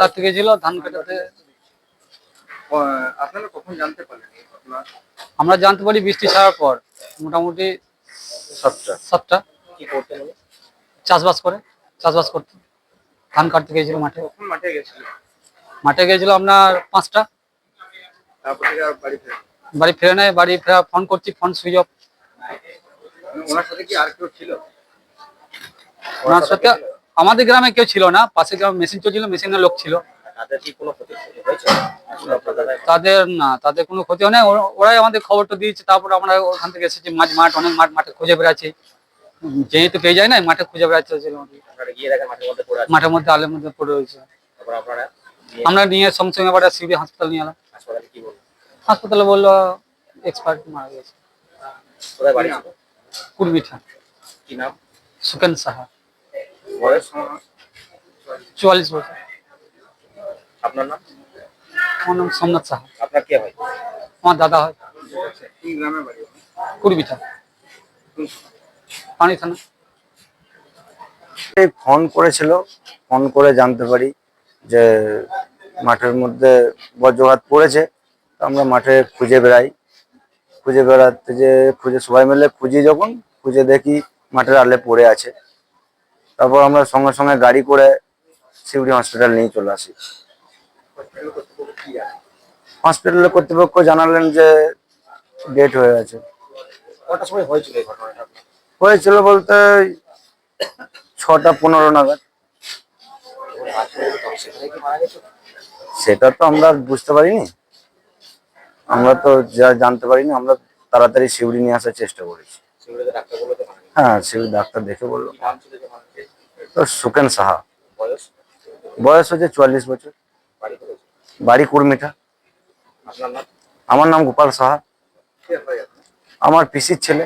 কাটতে গেছিল ধান কাটাতে। আপনারা কখন জানতে পারলেন আমরা জানতে পারি বৃষ্টি ছাড়ার পর মোটামুটি সাতটা। সাতটা। কি চাষবাস করে চাষবাস করতে। ধান কাটতে গিয়েছিল মাঠে। কখন মাঠে গেছিল? মাঠে গিয়েছিল আপনার পাঁচটা। তারপর বাড়ি ফেরেন? বাড়ি ফিরে নেয় বাড়ি ফেরা ফোন করছি ফোন সুইচ অফ ওনার সাথে কি আর কেউ ছিল? ওনার সাথে আমাদের গ্রামে কেউ ছিল না পাশের গ্রামে মেশিন চলছিল মেশিনের লোক ছিল। তাদের না তাদের কোনো ক্ষতি হয় না ওরাই আমাদের খবরটা দিয়েছে তারপর আমরা ওখান থেকে এসেছি মাঠ মাঠ অনেক মাঠ মাঠে খুঁজে বেড়াচ্ছি। যেহেতু পেয়ে যায় না মাঠে খুঁজে বেড়াচ্ছে মাঠের মধ্যে আলের মধ্যে পড়ে রয়েছে। আমরা নিয়ে সঙ্গে সঙ্গে আবার সিবি হাসপাতাল নিয়ে এলাম। হাসপাতালে বলল এক্সপার্ট মারা গেছে। কোথায় বাড়ি ছিল? কুড়বিঠা কি নাম? সুকেন সাহা। বয়স? চুয়াল্লিশ বছর। আপনার নাম? আমার নাম সোমনাথ সাহা। আপনার কে হয়? আমার দাদা হয়। কোন গ্রামে বাড়ি? কুড়বিঠা পানি থানা। এই ফোন করেছিল ফোন করে জানতে পারি যে মাঠের মধ্যে বজ্রঘাত পড়েছে তো আমরা মাঠে খুঁজে বেড়াই। খুঁজে বেড়াতে যে খুঁজে সবাই মিলে খুঁজি যখন খুঁজে দেখি মাঠের আলে পড়ে আছে। তারপর আমরা সঙ্গে সঙ্গে গাড়ি করে শিউড়ি হসপিটাল নিয়ে চলে আসি। হসপিটালের কর্তৃপক্ষ জানালেন যে ডেট হয়ে গেছে। হয়েছিল বলতে ছটা পনেরো নাগাদ। সেটা তো আমরা বুঝতে পারিনি। আমরা তো যা জানতে পারিনি আমরা তাড়াতাড়ি শিউরি নিয়ে আসার চেষ্টা করেছি। হ্যাঁ শিউরি ডাক্তার দেখে বলল। সুকেন সাহা। বয়স? বয়স হচ্ছে চুয়াল্লিশ বছর। বাড়ি কুর্মিটা আমার নাম গোপাল সাহা। আমার পিসির ছেলে।